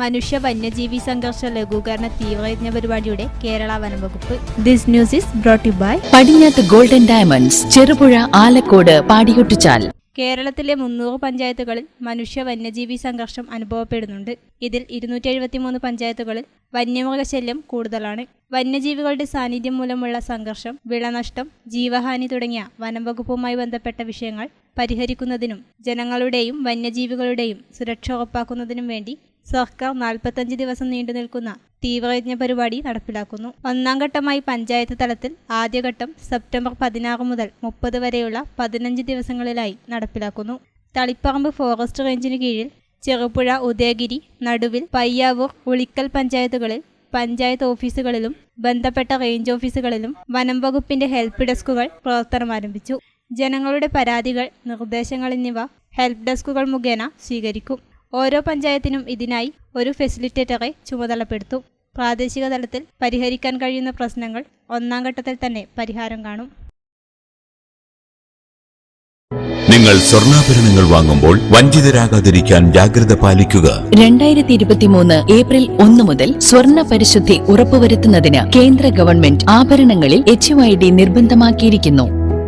മനുഷ്യ വന്യജീവി സംഘർഷ ലഘൂകരണ തീവ്രയജ്ഞ പരിപാടിയുടെ കേരള വനംവകുപ്പ് this news is brought by Padinjath golden diamonds Cherupuzha Alakode Padiyottuchal. കേരളത്തിലെ മുന്നൂറ് പഞ്ചായത്തുകളിൽ മനുഷ്യ വന്യജീവി സംഘർഷം അനുഭവപ്പെടുന്നുണ്ട്. ഇതിൽ ഇരുന്നൂറ്റി എഴുപത്തിമൂന്ന് പഞ്ചായത്തുകളിൽ വന്യമൃഗശല്യം കൂടുതലാണ്. വന്യജീവികളുടെ സാന്നിധ്യം മൂലമുള്ള സംഘർഷം വിളനഷ്ടം ജീവഹാനി തുടങ്ങിയ വനംവകുപ്പുമായി ബന്ധപ്പെട്ട വിഷയങ്ങൾ പരിഹരിക്കുന്നതിനും ജനങ്ങളുടെയും വന്യജീവികളുടെയും സുരക്ഷ ഉറപ്പാക്കുന്നതിനും വേണ്ടി സർക്കാർ നാൽപ്പത്തഞ്ച് ദിവസം നീണ്ടു നിൽക്കുന്ന തീവ്രയജ്ഞ പരിപാടി നടപ്പിലാക്കുന്നു. ഒന്നാം ഘട്ടമായി പഞ്ചായത്ത് തലത്തിൽ ആദ്യഘട്ടം സെപ്റ്റംബർ പതിനാറ് മുതൽ മുപ്പത് വരെയുള്ള പതിനഞ്ച് ദിവസങ്ങളിലായി നടപ്പിലാക്കുന്നു. തളിപ്പറമ്പ് ഫോറസ്റ്റ് റേഞ്ചിനു കീഴിൽ ചെറുപുഴ ഉദയഗിരി നടുവിൽ പയ്യാവൂർ ഉളിക്കൽ പഞ്ചായത്തുകളിൽ പഞ്ചായത്ത് ഓഫീസുകളിലും ബന്ധപ്പെട്ട റേഞ്ച് ഓഫീസുകളിലും വനം വകുപ്പിന്റെ ഹെൽപ്പ് ഡെസ്കുകൾ പ്രവർത്തനം ആരംഭിച്ചു. ജനങ്ങളുടെ പരാതികൾ നിർദ്ദേശങ്ങൾ എന്നിവ ഹെൽപ്പ് ഡെസ്കുകൾ മുഖേന സ്വീകരിക്കും. ഓരോ പഞ്ചായത്തിനും ഇതിനായി ഒരു ഫെസിലിറ്റേറ്ററെ ചുമതലപ്പെടുത്തും. പ്രാദേശിക തലത്തിൽ പരിഹരിക്കാൻ കഴിയുന്ന പ്രശ്നങ്ങൾ ഒന്നാം ഘട്ടത്തിൽ തന്നെ പരിഹാരം കാണും. നിങ്ങൾ സ്വർണാഭരണങ്ങൾ വാങ്ങുമ്പോൾ വഞ്ചിതരാകാതിരിക്കാൻ ജാഗ്രത പാലിക്കുക. രണ്ടായിരത്തി ഇരുപത്തിമൂന്ന് ഏപ്രിൽ ഒന്ന് മുതൽ സ്വർണ പരിശുദ്ധി ഉറപ്പുവരുത്തുന്നതിന് കേന്ദ്ര ഗവൺമെന്റ് ആഭരണങ്ങളിൽ എച്ച് നിർബന്ധമാക്കിയിരിക്കുന്നു.